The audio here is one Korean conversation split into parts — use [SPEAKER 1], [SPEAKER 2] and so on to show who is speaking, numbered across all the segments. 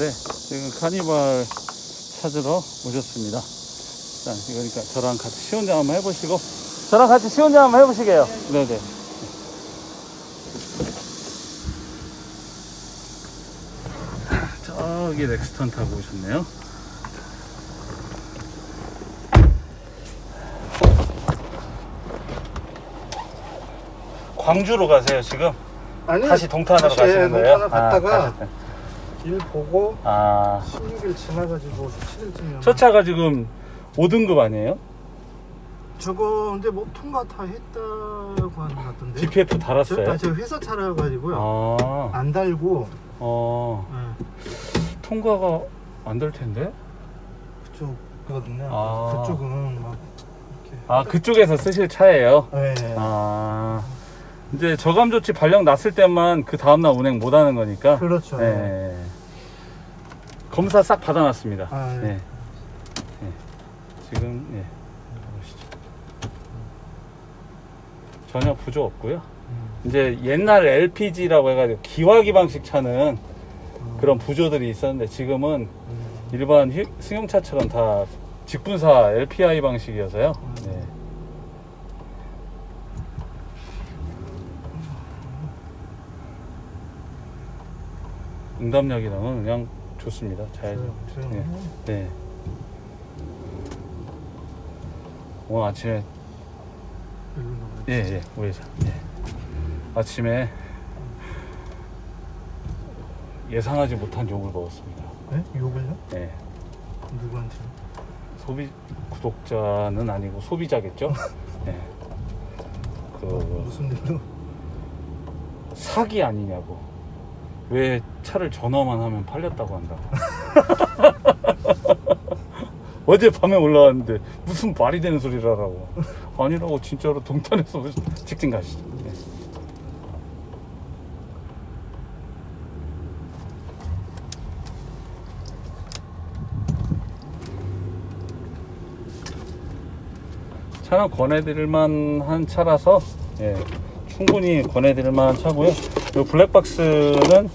[SPEAKER 1] 네, 지금 카니발 찾으러 오셨습니다. 자, 이거니까 저랑 같이 시운전 한번 해보시고, 저랑 같이 시운전 한번 해보시게요. 네네. 저기 넥스턴 타고 오셨네요. 광주로 가세요, 지금?
[SPEAKER 2] 아니
[SPEAKER 1] 다시 동탄으로
[SPEAKER 2] 다시,
[SPEAKER 1] 가시는
[SPEAKER 2] 예,
[SPEAKER 1] 거예요?
[SPEAKER 2] 동탄을 갔다가
[SPEAKER 1] 아.
[SPEAKER 2] 길 보고
[SPEAKER 1] 아,
[SPEAKER 2] 16일 지나가지고 17일쯤이면
[SPEAKER 1] 저 차가 지금 5등급 아니에요?
[SPEAKER 2] 저거 근데 뭐 통과 다 했다고 하는 것 같던데
[SPEAKER 1] DPF
[SPEAKER 2] 저,
[SPEAKER 1] 달았어요?
[SPEAKER 2] 아, 저 회사 차라 가지고요
[SPEAKER 1] 아,
[SPEAKER 2] 안 달고
[SPEAKER 1] 어,
[SPEAKER 2] 예,
[SPEAKER 1] 통과가 안 될 텐데?
[SPEAKER 2] 그쪽이거든요
[SPEAKER 1] 아.
[SPEAKER 2] 그쪽은 막 이렇게
[SPEAKER 1] 아, 그쪽에서 쓰실 차예요?
[SPEAKER 2] 예,
[SPEAKER 1] 아, 이제 저감 조치 발령 났을 때만 그 다음날 운행 못 하는 거니까.
[SPEAKER 2] 그렇죠
[SPEAKER 1] 예. 검사 싹 받아놨습니다.
[SPEAKER 2] 아, 예.
[SPEAKER 1] 예. 예. 지금, 예. 보시죠. 전혀 부조 없고요.
[SPEAKER 2] 음.
[SPEAKER 1] 이제 옛날 LPG라고 해가지고 기화기 방식 차는 그런 부조들이 있었는데 지금은
[SPEAKER 2] 음.
[SPEAKER 1] 일반 휘- 승용차처럼 다 직분사 LPI 방식이어서요. 네. 응답력이랑은 그냥 좋습니다. 잘. 네. 네. 오늘 아침에. 예, 예, 우회전. 예. 아침에 예상하지 못한 욕을 먹었습니다.
[SPEAKER 2] 네? 욕을요?
[SPEAKER 1] 예.
[SPEAKER 2] 누구한테?
[SPEAKER 1] 소비 구독자는 아니고 소비자겠죠? 예. 그
[SPEAKER 2] 무슨 일로?
[SPEAKER 1] 사기 아니냐고. 왜 차를 전화만 하면 팔렸다고 한다고. 어젯밤에 올라왔는데 무슨 말이 되는 소리를 하라고. 아니라고 진짜로 동탄에서 직진 가시죠. 예. 차는 권해드릴 만한 차라서 예, 충분히 권해드릴 만한 차고요. 이 블랙박스는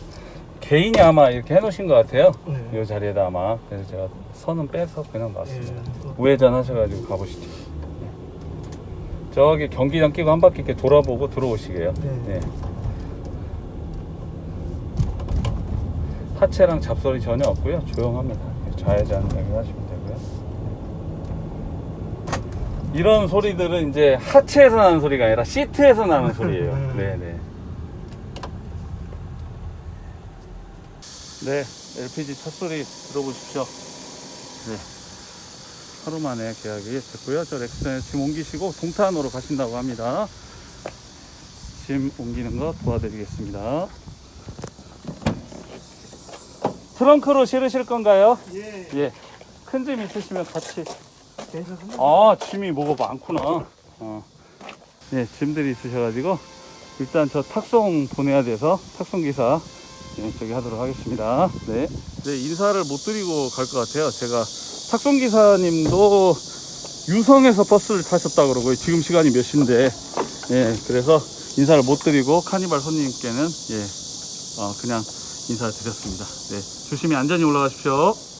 [SPEAKER 1] 개인이 아마 이렇게 해놓으신 것 같아요.
[SPEAKER 2] 네.
[SPEAKER 1] 이 자리에다 아마 그래서 제가 선은 빼서 그냥 놨습니다.
[SPEAKER 2] 예.
[SPEAKER 1] 우회전 하셔가지고 가보시죠. 예. 저기 경기장 끼고 한 바퀴 이렇게 돌아보고 들어오시게요.
[SPEAKER 2] 네.
[SPEAKER 1] 예. 하체랑 잡소리 전혀 없고요. 조용합니다. 좌회전 여기 하시면 되고요. 이런 소리들은 이제 하체에서 나는 소리가 아니라 시트에서 나는 소리예요.
[SPEAKER 2] 음.
[SPEAKER 1] 네네. 네, LPG 첫 소리 들어보십시오. 네. 하루 만에 계약이 됐고요. 저 렉슨에 짐 옮기시고 동탄으로 가신다고 합니다. 짐 옮기는 거 도와드리겠습니다. 트렁크로 실으실 건가요?
[SPEAKER 2] 예.
[SPEAKER 1] 예. 큰 짐 있으시면 같이. 아, 짐이 뭐가 많구나. 어. 예, 짐들이 있으셔가지고, 일단 저 탁송 보내야 돼서, 탁송기사, 예, 저기 하도록 하겠습니다. 네. 네, 인사를 못 드리고 갈 것 같아요. 제가, 탁송기사님도 유성에서 버스를 타셨다 그러고, 지금 시간이 몇 시인데, 예, 그래서 인사를 못 드리고, 카니발 손님께는, 예, 어, 그냥 인사드렸습니다. 네. 조심히 안전히 올라가십시오.